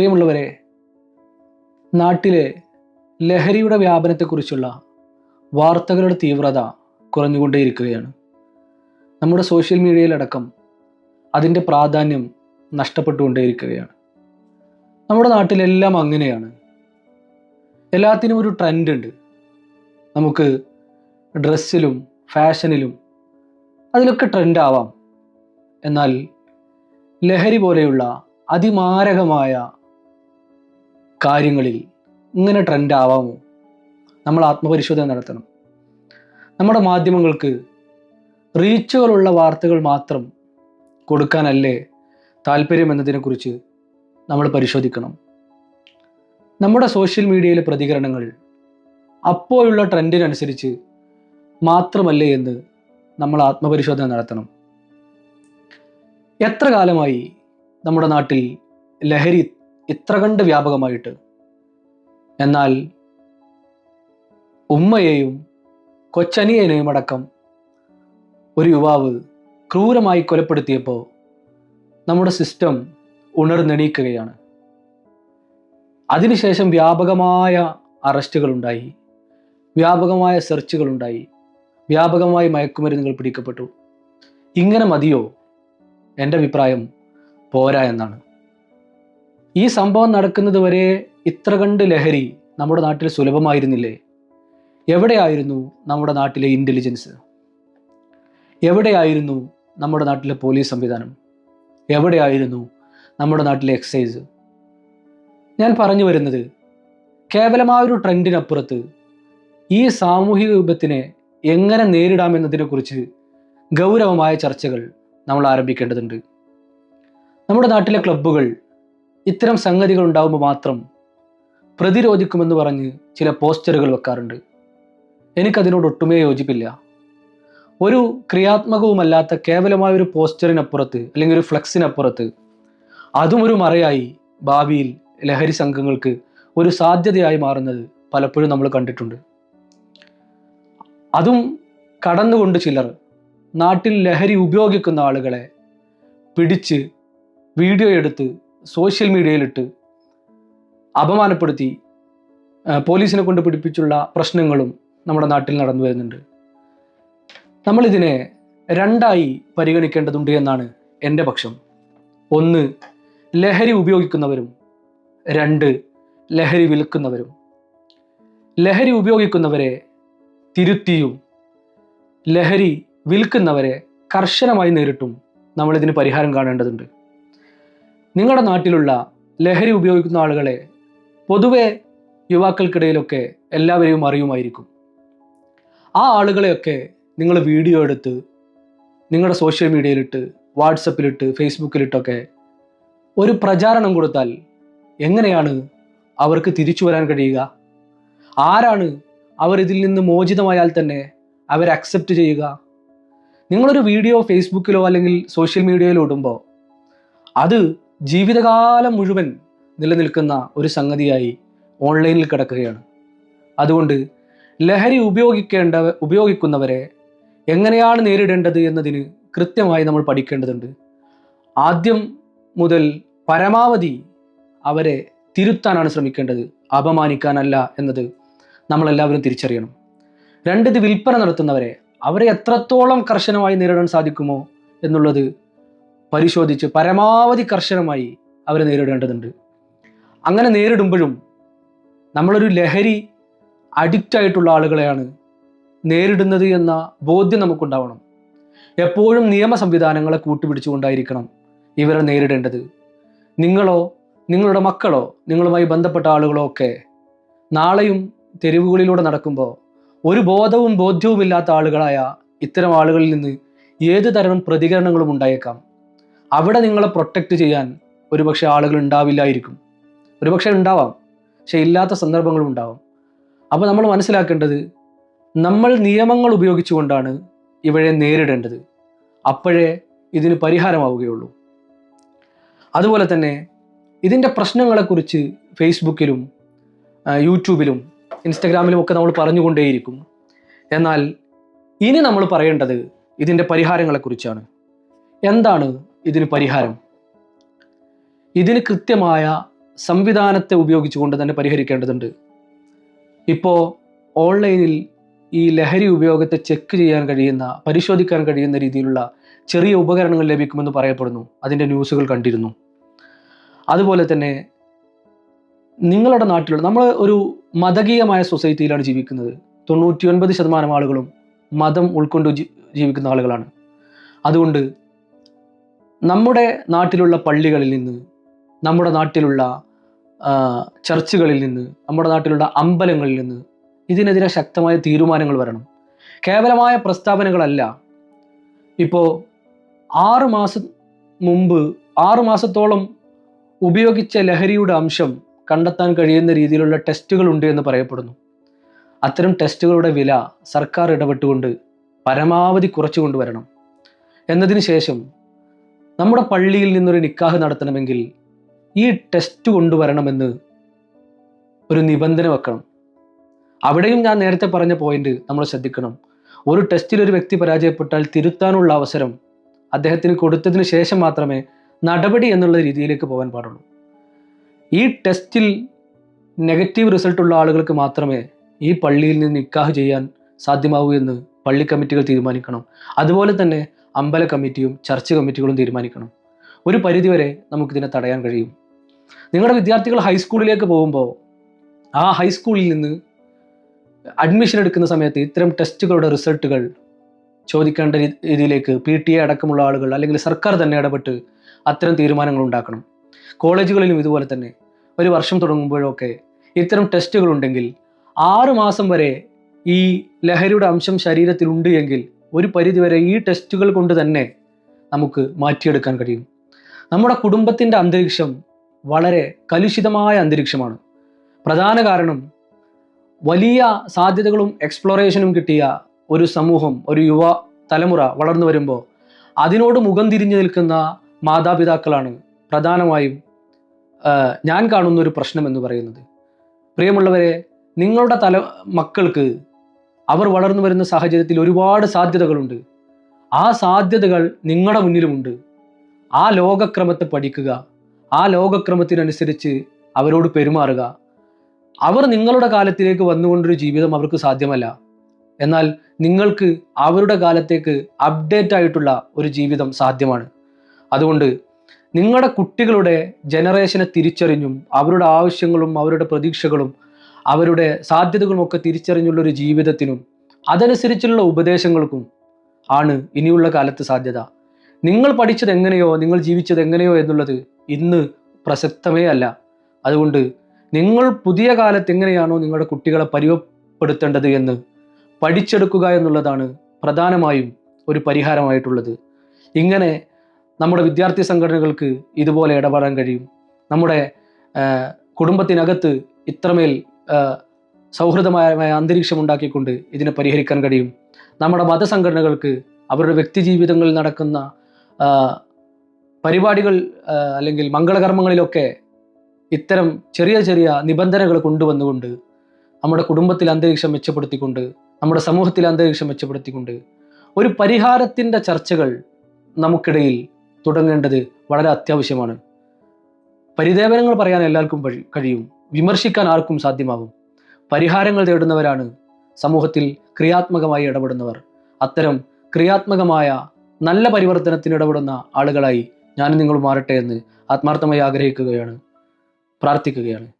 പ്രിയമുള്ളവരെ നാട്ടിലെ ലഹരിയുടെ വ്യാപനത്തെക്കുറിച്ചുള്ള വാർത്തകളുടെ തീവ്രത കുറഞ്ഞുകൊണ്ടേയിരിക്കുകയാണ്. നമ്മുടെ സോഷ്യൽ മീഡിയയിലടക്കം അതിന്റെ പ്രാധാന്യം നഷ്ടപ്പെട്ടുകൊണ്ടേയിരിക്കുകയാണ്. നമ്മുടെ നാട്ടിലെല്ലാം അങ്ങനെയാണ്. എല്ലാത്തിനും ഒരു ട്രെൻഡ് ഉണ്ട് നമുക്ക് ഡ്രസ്സിലും ഫാഷനിലും അതിലൊക്കെ ട്രെൻഡ് ആവാം എന്നാൽ ലഹരി പോലെയുള്ള അതിമാരകമായ കാര്യങ്ങളിൽ ഇങ്ങനെ ട്രെൻഡ് ആവാമോ? നമ്മൾ ആത്മപരിശോധന നടത്തണം. നമ്മുടെ മാധ്യമങ്ങൾക്ക് റീച്ചുകളുള്ള വാർത്തകൾ മാത്രം കൊടുക്കാനല്ലേ താല്പര്യം എന്നതിനെക്കുറിച്ച് നമ്മൾ പരിശോധിക്കണം. നമ്മുടെ സോഷ്യൽ മീഡിയയിലെ പ്രതികരണങ്ങൾ അപ്പോഴുള്ള ട്രെൻഡിനനുസരിച്ച് മാത്രമല്ലേ എന്ന് നമ്മൾ ആത്മപരിശോധന നടത്തണം. എത്ര കാലമായി നമ്മുടെ നാട്ടിൽ ലഹരി ഇത്ര കണ്ട് വ്യാപകമായിട്ട്. എന്നാൽ ഉമ്മയെയും കൊച്ചനിയനെയും അടക്കം ഒരു യുവാവ് ക്രൂരമായി കൊലപ്പെടുത്തിയപ്പോൾ നമ്മുടെ സിസ്റ്റം ഉണർന്നെണീക്കുകയാണ്. അതിനുശേഷം വ്യാപകമായ അറസ്റ്റുകളുണ്ടായി. വ്യാപകമായ സെർച്ചുകളുണ്ടായി. വ്യാപകമായി മയക്കുമരുന്നുകൾ പിടിക്കപ്പെട്ടു. ഇങ്ങനെ മതിയോ? എന്റെ അഭിപ്രായം പോരാ എന്നാണ്. ഈ സംഭവം നടക്കുന്നത് വരെ ഇത്ര കണ്ട് ലഹരി നമ്മുടെ നാട്ടിൽ സുലഭമായിരുന്നില്ലേ? എവിടെയായിരുന്നു നമ്മുടെ നാട്ടിലെ ഇന്റലിജൻസ് എവിടെയായിരുന്നു നമ്മുടെ നാട്ടിലെ പോലീസ് സംവിധാനം? എവിടെയായിരുന്നു നമ്മുടെ നാട്ടിലെ എക്സൈസ് ഞാൻ പറഞ്ഞു വരുന്നത് കേവലമായ ഒരു ട്രെൻഡിനപ്പുറത്ത് ഈ സാമൂഹിക വിപത്തിനെ എങ്ങനെ നേരിടാമെന്നതിനെക്കുറിച്ച് ഗൗരവമായ ചർച്ചകൾ നമ്മൾ ആരംഭിക്കേണ്ടതുണ്ട്. നമ്മുടെ നാട്ടിലെ ക്ലബ്ബുകൾ ഇത്തരം സംഗതികൾ ഉണ്ടാകുമ്പോൾ മാത്രം പ്രതിരോധിക്കുമെന്ന് പറഞ്ഞ് ചില പോസ്റ്ററുകൾ വെക്കാറുണ്ട്. എനിക്കതിനോട് ഒട്ടുമേ യോജിപ്പില്ല. ഒരു ക്രിയാത്മകവുമല്ലാത്ത കേവലമായ ഒരു പോസ്റ്ററിനപ്പുറത്ത് അല്ലെങ്കിൽ ഒരു ഫ്ലെക്സിനപ്പുറത്ത് അതും ഒരു മറയായി ഭാവിയിൽ ലഹരി സംഘങ്ങൾക്ക് ഒരു സാധ്യതയായി മാറുന്നത് പലപ്പോഴും നമ്മൾ കണ്ടിട്ടുണ്ട്. അതും കടന്നുകൊണ്ട് ചിലർ നാട്ടിൽ ലഹരി ഉപയോഗിക്കുന്ന ആളുകളെ പിടിച്ച് വീഡിയോ എടുത്ത് സോഷ്യൽ മീഡിയയിലിട്ട് അപമാനപ്പെടുത്തി പോലീസിനെ കൊണ്ട് പിടിപ്പിച്ചുള്ള പ്രശ്നങ്ങളും നമ്മുടെ നാട്ടിൽ നടന്നു വരുന്നുണ്ട്. നമ്മളിതിനെ രണ്ടായി പരിഗണിക്കേണ്ടതുണ്ട് എന്നാണ് എന്റെ പക്ഷം. ഒന്ന് ലഹരി ഉപയോഗിക്കുന്നവരും. രണ്ട് ലഹരി വിൽക്കുന്നവരും. ലഹരി ഉപയോഗിക്കുന്നവരെ തിരുത്തിയും ലഹരി വിൽക്കുന്നവരെ കർശനമായി നേരിട്ടും നമ്മളിതിന് പരിഹാരം കാണേണ്ടതുണ്ട്. നിങ്ങളുടെ നാട്ടിലുള്ള ലഹരി ഉപയോഗിക്കുന്ന ആളുകളെ പൊതുവെ യുവാക്കൾക്കിടയിലൊക്കെ എല്ലാവരെയും അറിയുമായിരിക്കും. ആ ആളുകളെയൊക്കെ നിങ്ങൾ വീഡിയോ എടുത്ത് നിങ്ങളുടെ സോഷ്യൽ മീഡിയയിലിട്ട് വാട്സപ്പിലിട്ട് ഫേസ്ബുക്കിലിട്ടൊക്കെ ഒരു പ്രചാരണം കൊടുത്താൽ എങ്ങനെയാണ് അവർക്ക് തിരിച്ചു വരാൻ കഴിയുക? ആരാണ് അവരിതിൽ നിന്ന് മോചിതമായാൽ തന്നെ അവരെ അക്സെപ്റ്റ് ചെയ്യുക? നിങ്ങളൊരു വീഡിയോ ഫേസ്ബുക്കിലോ അല്ലെങ്കിൽ സോഷ്യൽ മീഡിയയിലോ ഇടുമ്പോൾ അത് ജീവിതകാലം മുഴുവൻ നിലനിൽക്കുന്ന ഒരു സംഗതിയായി ഓൺലൈനിൽ കിടക്കുകയാണ്. അതുകൊണ്ട് ലഹരി ഉപയോഗിക്കേണ്ട ഉപയോഗിക്കുന്നവരെ എങ്ങനെയാണ് നേരിടേണ്ടത് എന്നതിന് കൃത്യമായി നമ്മൾ പഠിക്കേണ്ടതുണ്ട്. ആദ്യം മുതൽ പരമാവധി അവരെ തിരുത്താനാണ് ശ്രമിക്കേണ്ടത്. അപമാനിക്കാനല്ല എന്നത് നമ്മളെല്ലാവരും തിരിച്ചറിയണം. രണ്ടിത് വിൽപ്പന നടത്തുന്നവരെ അവരെ എത്രത്തോളം കർശനമായി നേരിടാൻ സാധിക്കുമോ എന്നുള്ളത് പരിശോധിച്ച് പരമാവധി കർശനമായി അവരെ നേരിടേണ്ടതുണ്ട്. അങ്ങനെ നേരിടുമ്പോഴും നമ്മളൊരു ലഹരി അഡിക്റ്റ് ആയിട്ടുള്ള ആളുകളെയാണ് നേരിടുന്നത് എന്ന ബോധ്യം നമുക്കുണ്ടാവണം. എപ്പോഴും നിയമ സംവിധാനങ്ങളെ കൂട്ടുപിടിച്ചുകൊണ്ടായിരിക്കണം ഇവരെ നേരിടേണ്ടത്. നിങ്ങളോ നിങ്ങളുടെ മക്കളോ നിങ്ങളുമായി ബന്ധപ്പെട്ട ആളുകളോ ഒക്കെ നാളെയും തെരുവുകളിലൂടെ നടക്കുമ്പോൾ ഒരു ബോധവും ബോധ്യവുമില്ലാത്ത ആളുകളായ ഇത്തരം ആളുകളിൽ നിന്ന് ഏത് തരം പ്രതികരണങ്ങളും ഉണ്ടായേക്കാം? അവിടെ നിങ്ങളെ പ്രൊട്ടക്റ്റ് ചെയ്യാൻ ഒരുപക്ഷെ ആളുകൾ ഉണ്ടാവില്ലായിരിക്കും. ഒരുപക്ഷെ ഉണ്ടാവാം. പക്ഷെ ഇല്ലാത്ത സന്ദർഭങ്ങളും ഉണ്ടാവാം. അപ്പോൾ നമ്മൾ മനസ്സിലാക്കേണ്ടത് നമ്മൾ നിയമങ്ങൾ ഉപയോഗിച്ചുകൊണ്ടാണ് ഇവരെ നേരിടേണ്ടത്. അപ്പോഴേ ഇതിന് പരിഹാരമാവുകയുള്ളൂ. അതുപോലെ തന്നെ ഇതിന്റെ പ്രശ്നങ്ങളെക്കുറിച്ച് ഫേസ്ബുക്കിലും യൂട്യൂബിലും ഇൻസ്റ്റഗ്രാമിലും ഒക്കെ നമ്മൾ പറഞ്ഞുകൊണ്ടേയിരിക്കും. എന്നാൽ ഇനി നമ്മൾ പറയേണ്ടത് ഇതിന്റെ പരിഹാരങ്ങളെക്കുറിച്ചാണ്. എന്താണ് ഇതിന് പരിഹാരം. ഇതിന് കൃത്യമായ സംവിധാനത്തെ ഉപയോഗിച്ചുകൊണ്ട് തന്നെ പരിഹരിക്കേണ്ടതുണ്ട്. ഇപ്പോൾ ഓൺലൈനിൽ ഈ ലഹരി ഉപയോഗത്തെ ചെക്ക് ചെയ്യാൻ കഴിയുന്ന പരിശോധിക്കാൻ കഴിയുന്ന രീതിയിലുള്ള ചെറിയ ഉപകരണങ്ങൾ ലഭിക്കുമെന്ന് പറയപ്പെടുന്നു. അതിന്റെ ന്യൂസുകൾ കണ്ടിരുന്നു. അതുപോലെ തന്നെ നിങ്ങളുടെ നാട്ടിലുള്ള നമ്മൾ ഒരു മതകീയമായ സൊസൈറ്റിയിലാണ് ജീവിക്കുന്നത്. തൊണ്ണൂറ്റി ഒൻപത് ശതമാനം ആളുകളും മതം ഉൾക്കൊണ്ട് ജീവിക്കുന്ന ആളുകളാണ്. അതുകൊണ്ട് നമ്മുടെ നാട്ടിലുള്ള പള്ളികളിൽ നിന്ന് നമ്മുടെ നാട്ടിലുള്ള ചർച്ചുകളിൽ നിന്ന് നമ്മുടെ നാട്ടിലുള്ള അമ്പലങ്ങളിൽ നിന്ന് ഇതിനെതിരെ ശക്തമായ തീരുമാനങ്ങൾ വരണം. കേവലമായ പ്രസ്താവനകളല്ല. ഇപ്പോൾ ആറ് മാസം മുമ്പ് ആറ് മാസത്തോളം ഉപയോഗിച്ച ലഹരിയുടെ അംശം കണ്ടെത്താൻ കഴിയുന്ന രീതിയിലുള്ള ടെസ്റ്റുകൾ ഉണ്ട് എന്ന് പറയപ്പെടുന്നു. അത്തരം ടെസ്റ്റുകളുടെ വില സർക്കാർ ഇടപെട്ടുകൊണ്ട് പരമാവധി കുറച്ചു കൊണ്ടുവരണം. എന്നതിന് ശേഷം നമ്മുടെ പള്ളിയിൽ നിന്നൊരു നിക്കാഹ് നടത്തണമെങ്കിൽ ഈ ടെസ്റ്റ് കൊണ്ടുവരണമെന്ന് ഒരു നിബന്ധന വെക്കണം. അവിടെയും ഞാൻ നേരത്തെ പറഞ്ഞ പോയിന്റ് നമ്മൾ ശ്രദ്ധിക്കണം. ഒരു ടെസ്റ്റിൽ ഒരു വ്യക്തി പരാജയപ്പെട്ടാൽ തിരുത്താനുള്ള അവസരം അദ്ദേഹത്തിന് കൊടുത്തതിന് ശേഷം മാത്രമേ നടപടി എന്നുള്ള രീതിയിലേക്ക് പോകാൻ പാടുള്ളൂ. ഈ ടെസ്റ്റിൽ നെഗറ്റീവ് റിസൾട്ട് ഉള്ള ആളുകൾക്ക് മാത്രമേ ഈ പള്ളിയിൽ നിന്ന് നിക്കാഹ് ചെയ്യാൻ സാധ്യമാവൂ എന്ന് പള്ളി കമ്മിറ്റികൾ തീരുമാനിക്കണം. അതുപോലെ തന്നെ അമ്പല കമ്മിറ്റിയും ചർച്ച് കമ്മിറ്റികളും തീരുമാനിക്കണം. ഒരു പരിധിവരെ നമുക്കിതിനെ തടയാൻ കഴിയും. നിങ്ങളുടെ വിദ്യാർത്ഥികൾ ഹൈസ്കൂളിലേക്ക് പോകുമ്പോൾ ആ ഹൈസ്കൂളിൽ നിന്ന് അഡ്മിഷൻ എടുക്കുന്ന സമയത്ത് ഇത്തരം ടെസ്റ്റുകളുടെ റിസൾട്ടുകൾ ചോദിക്കേണ്ട രീതിയിലേക്ക് പി ടി എ അടക്കമുള്ള ആളുകൾ അല്ലെങ്കിൽ സർക്കാർ തന്നെ ഇടപെട്ട് അത്തരം തീരുമാനങ്ങൾ ഉണ്ടാക്കണം. കോളേജുകളിലും ഇതുപോലെ തന്നെ ഒരു വർഷം തുടങ്ങുമ്പോഴൊക്കെ ഇത്തരം ടെസ്റ്റുകളുണ്ടെങ്കിൽ ആറ് മാസം വരെ ഈ ലഹരിയുടെ അംശം ശരീരത്തിലുണ്ട് എങ്കിൽ ഒരു പരിധിവരെ ഈ ടെസ്റ്റുകൾ കൊണ്ട് തന്നെ നമുക്ക് മാറ്റിയെടുക്കാൻ കഴിയും. നമ്മുടെ കുടുംബത്തിന്റെ അന്തരീക്ഷം വളരെ കലുഷിതമായ അന്തരീക്ഷമാണ്. പ്രധാന കാരണം വലിയ സാധ്യതകളും എക്സ്പ്ലോറേഷനും കിട്ടിയ ഒരു സമൂഹം ഒരു യുവ തലമുറ വളർന്നു വരുമ്പോൾ അതിനോട് മുഖം തിരിഞ്ഞു നിൽക്കുന്ന മാതാപിതാക്കളാണ് പ്രധാനമായും ഞാൻ കാണുന്ന ഒരു പ്രശ്നം എന്ന് പറയുന്നത്. പ്രിയമുള്ളവരെ നിങ്ങളുടെ തല മക്കൾക്ക് അവർ വളർന്നു വരുന്ന സാഹചര്യത്തിൽ ഒരുപാട് സാധ്യതകളുണ്ട്. ആ സാധ്യതകൾ നിങ്ങളുടെ മുന്നിലുമുണ്ട്. ആ ലോകക്രമത്തെ പഠിക്കുക. ആ ലോകക്രമത്തിനനുസരിച്ച് അവരോട് പെരുമാറുക. അവർ നിങ്ങളുടെ കാലത്തിലേക്ക് വന്നുകൊണ്ടൊരു ജീവിതം അവർക്ക് സാധ്യമല്ല. എന്നാൽ നിങ്ങൾക്ക് അവരുടെ കാലത്തേക്ക് അപ്ഡേറ്റ് ആയിട്ടുള്ള ഒരു ജീവിതം സാധ്യമാണ്. അതുകൊണ്ട് നിങ്ങളുടെ കുട്ടികളുടെ ജനറേഷനെ തിരിച്ചറിഞ്ഞും അവരുടെ ആവശ്യങ്ങളും അവരുടെ പ്രതീക്ഷകളും അവരുടെ സാധ്യതകളുമൊക്കെ തിരിച്ചറിഞ്ഞുള്ള ഒരു ജീവിതത്തിനും അതനുസരിച്ചുള്ള ഉപദേശങ്ങൾക്കും ആണ് ഇനിയുള്ള കാലത്ത് സാധ്യത. നിങ്ങൾ പഠിച്ചത് എങ്ങനെയോ നിങ്ങൾ ജീവിച്ചത് എങ്ങനെയോ എന്നുള്ളത് ഇന്ന് പ്രസക്തമേ അല്ല. അതുകൊണ്ട് നിങ്ങൾ പുതിയ കാലത്ത് എങ്ങനെയാണോ നിങ്ങളുടെ കുട്ടികളെ പരിവപ്പെടുത്തേണ്ടത് എന്ന് പഠിച്ചെടുക്കുക എന്നുള്ളതാണ് പ്രധാനമായും ഒരു പരിഹാരമായിട്ടുള്ളത്. ഇങ്ങനെ നമ്മുടെ വിദ്യാർത്ഥി സംഘടനകൾക്ക് ഇതുപോലെ ഇടപെടാൻ കഴിയും. നമ്മുടെ കുടുംബത്തിനകത്ത് ഇത്രമേൽ സൗഹൃദമായ അന്തരീക്ഷം ഉണ്ടാക്കിക്കൊണ്ട് ഇതിനെ പരിഹരിക്കാൻ കഴിയും. നമ്മുടെ മതസംഘടനകൾക്ക് അവരുടെ വ്യക്തി ജീവിതങ്ങളിൽ നടക്കുന്ന പരിപാടികൾ അല്ലെങ്കിൽ മംഗളകർമ്മങ്ങളിലൊക്കെ ഇത്തരം ചെറിയ ചെറിയ നിബന്ധനകൾ കൊണ്ടുവന്നുകൊണ്ട് നമ്മുടെ കുടുംബത്തിൽ അന്തരീക്ഷം മെച്ചപ്പെടുത്തിക്കൊണ്ട് നമ്മുടെ സമൂഹത്തിൽ അന്തരീക്ഷം മെച്ചപ്പെടുത്തിക്കൊണ്ട് ഒരു പരിഹാരത്തിന്റെ ചർച്ചകൾ നമുക്കിടയിൽ തുടങ്ങേണ്ടത് വളരെ അത്യാവശ്യമാണ്. പരിദേവനങ്ങൾ പറയാൻ എല്ലാവർക്കും കഴിയും. വിമർശിക്കാൻ ആർക്കും സാധ്യമാകും പരിഹാരങ്ങൾ തേടുന്നവരാണ്. സമൂഹത്തിൽ ക്രിയാത്മകമായി ഇടപെടുന്നവർ. അത്തരം ക്രിയാത്മകമായ നല്ല പരിവർത്തനത്തിന് ഇടപെടുന്ന ആളുകളായി ഞാൻ നിങ്ങൾ മാറട്ടെ എന്ന് ആത്മാർത്ഥമായി ആഗ്രഹിക്കുകയാണ്. പ്രാർത്ഥിക്കുകയാണ്.